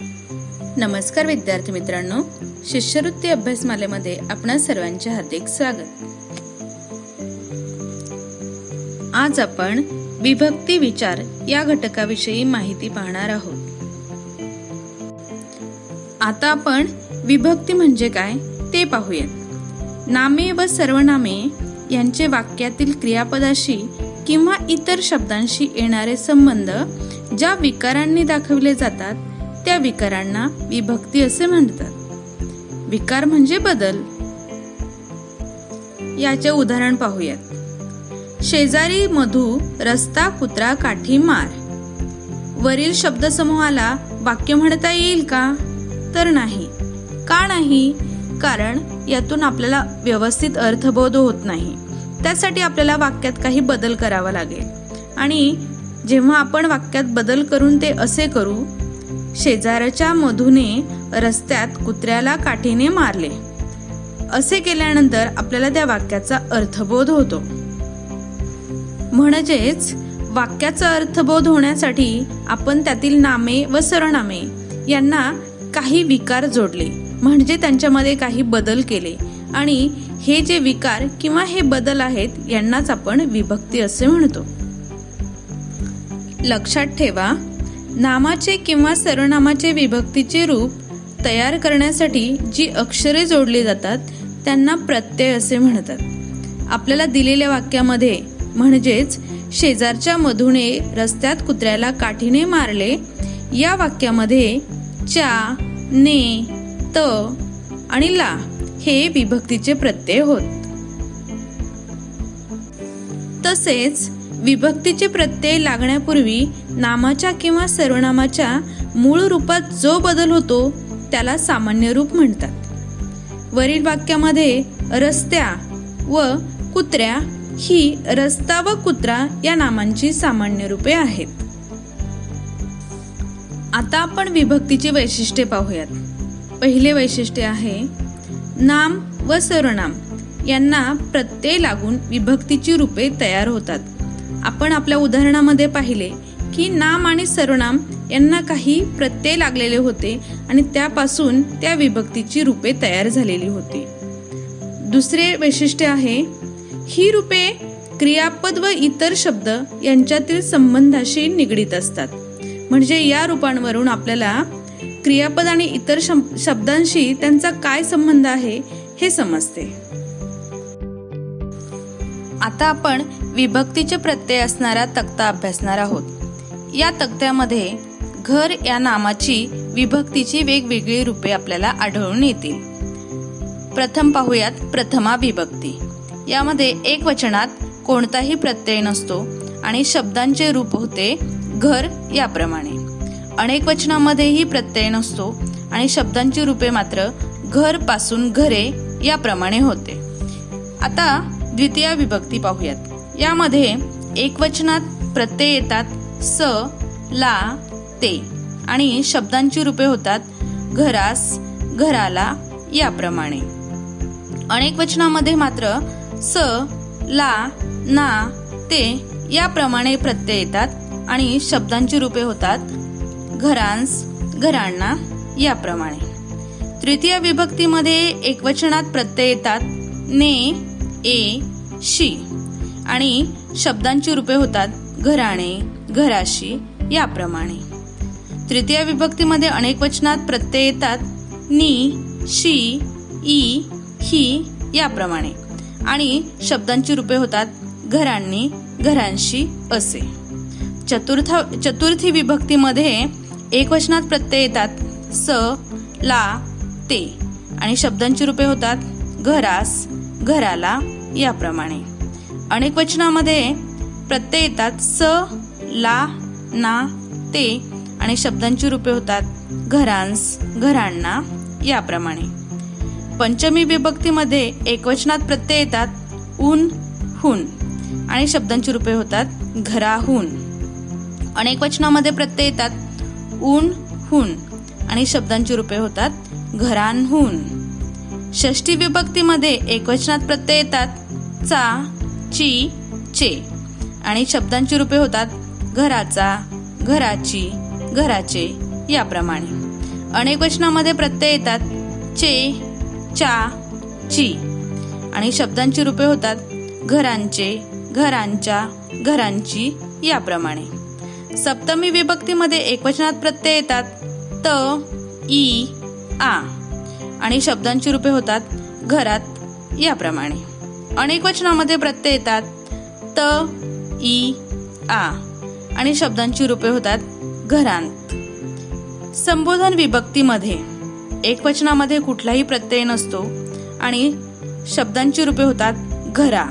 नमस्कार विद्यार्थी मित्रांनो शिष्यवृत्ती अभ्यासमालेमध्ये आपणा सर्वांचे हार्दिक स्वागत. आज आपण विभक्ती विचार या घटकाविषयी माहिती पाहणार आहोत. आता आपण विभक्ती म्हणजे काय ते पाहूयात. नामे व सर्वनामे यांचे वाक्यातील क्रियापदाशी किंवा इतर शब्दांशी येणारे संबंध ज्या विकारांनी दाखविले जातात त्या विकारांना विभक्ती असे म्हणतात. विकार म्हणजे बदल. याचे उदाहरण पाहूयात. शेजारी मधू रस्ता कुत्रा काठी मार. वरील शब्दसमूहाला वाक्य म्हणता येईल का? तर नाही. का नाही? कारण यातून आपल्याला व्यवस्थित अर्थबोध होत नाही. त्यासाठी आपल्याला वाक्यात काही बदल करावा लागेल. आणि जेव्हा आपण वाक्यात बदल करून ते असे करू शेजारच्या मधूने रस्त्यात कुत्र्याला काठीने मारले. असे केल्यानंतर आपल्याला त्या वाक्याचा अर्थबोध होतो. म्हणजेच वाक्याचा अर्थबोध होण्यासाठी आपण त्यातील नामे व सरनामे यांना काही विकार जोडले. म्हणजे त्यांच्यामध्ये काही बदल केले. आणि हे जे विकार किंवा हे बदल आहेत यांनाच आपण विभक्ती असे म्हणतो. लक्षात ठेवा नामाचे किंवा सर्वनामाचे विभक्तीचे रूप तयार करण्यासाठी जी अक्षरे जोडली जातात त्यांना प्रत्यय असे म्हणतात. आपल्याला दिलेल्या वाक्यामध्ये म्हणजेच शेजारच्या मधुने रस्त्यात कुत्र्याला काठीने मारले या वाक्यामध्ये च्या ने त आणि ला हे विभक्तीचे प्रत्यय होत. तसेच विभक्तीचे प्रत्यय लागण्यापूर्वी नामाच्या किंवा सर्वनामाच्या मूळ रूपात जो बदल होतो त्याला सामान्य रूप म्हणतात. वरील वाक्यामध्ये रस्त्या व कुत्र्या ही रस्ता व कुत्रा या नामांची सामान्य रूपे आहेत. आता आपण विभक्तीची वैशिष्ट्ये पाहूयात. पहिले वैशिष्ट्य आहे नाम व सर्वनाम यांना प्रत्यय लागून विभक्तीची रूपे तयार होतात. आपण आपल्या उदाहरणामध्ये पाहिले की नाम आणि सर्वनाम यांना काही प्रत्यय लागलेले होते आणि त्यापासून त्या विभक्तीची रूपे तयार झालेली होती. दुसरे वैशिष्ट्य आहे ही रूपे क्रियापद व इतर शब्द यांच्यातील संबंधाशी निगडीत असतात. म्हणजे या रूपांवरून आपल्याला क्रियापद आणि इतर शब्दांशी त्यांचा काय संबंध आहे हे समजते. आता आपण विभक्तीचे प्रत्यय असणारा तक्ता अभ्यासणार आहोत. या तक्त्यामध्ये घर या नामाची विभक्तीची वेगवेगळी रूपे आपल्याला आढळून येतील. प्रथम पाहूयात प्रथमा विभक्ती. यामध्ये एक वचनात कोणताही प्रत्यय नसतो आणि शब्दांचे रूप होते घर याप्रमाणे. अनेक वचनामध्येही प्रत्यय नसतो आणि शब्दांची रूपे मात्र घरपासून घरे याप्रमाणे होते. आता द्वितीय विभक्ती पाहूयात. यामध्ये एकवचनात प्रत्यय येतात स ला ते. आणि शब्दांची रूपे होतात घरास घराला याप्रमाणे. अनेक वचनामध्ये मात्र स ला ना ते याप्रमाणे प्रत्यय येतात आणि शब्दांची रूपे होतात घरांस घरांना याप्रमाणे. तृतीय विभक्तीमध्ये एकवचनात प्रत्यय येतात ने ए शी. आणि शब्दांची रूपे होतात घराणे घराशी याप्रमाणे. तृतीय विभक्तीमध्ये अनेक वचनात प्रत्यय येतात नी शी ई ही याप्रमाणे. आणि शब्दांची रूपे होतात घरांनी घरांशी असे. चतुर्थ चतुर्थी विभक्तीमध्ये एक वचनात प्रत्यय येतात स ला ते. आणि शब्दांची रूपे होतात घरास घराला याप्रमाणे. अनेक वचनामध्ये प्रत्यय येतात. स ला ना ते आणि शब्दांची रूपे होतात. घरांस घरांना याप्रमाणे. पंचमी विभक्तीमध्ये एकवचनात प्रत्यय येतात. ऊन हुन आणि शब्दांची रूपे होतात. घराहून. अनेक वचनामध्ये प्रत्यय येतात. ऊन हुन आणि शब्दांची रूपे होतात. घरांहून. षष्टी विभक्तीमध्ये एकवचनात प्रत्यय येतात. चा ची चे. आणि शब्दांची रूपे होतात घराचा घराची घराचे याप्रमाणे. अनेक वचनामध्ये प्रत्यय येतात चे चा ची. आणि शब्दांची रूपे होतात घरांचे घरांच्या घरांची याप्रमाणे. सप्तमी विभक्तीमध्ये एकवचनात प्रत्यय येतात त ई आ. आणि शब्दांची रूपे होतात घरात याप्रमाणे. अनेक वचनामध्ये प्रत्यय येतात. त ई आ. आणि शब्दांची रूपे होतात घरांत. संबोधन विभक्तीमध्ये. एकवचनामध्ये कुठलाही प्रत्यय नसतो आणि शब्दांची रूपे होतात घरा.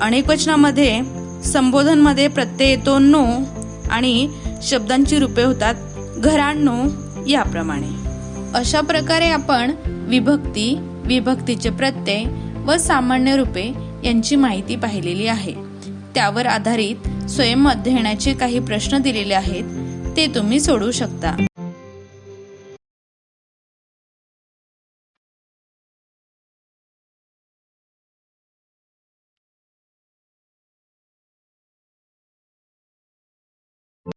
अनेक वचनामध्ये संबोधनमध्ये प्रत्यय येतो नो आणि शब्दांची रूपे होतात घरांनो याप्रमाणे. अशा प्रकारे आपण विभक्ती विभक्तीचे प्रत्यय व सामान्य रूपे यांची माहिती पाहिलेली आहे. त्यावर आधारित स्वयं अध्ययनाचे काही प्रश्न दिलेले आहेत ते तुम्ही सोडवू शकता.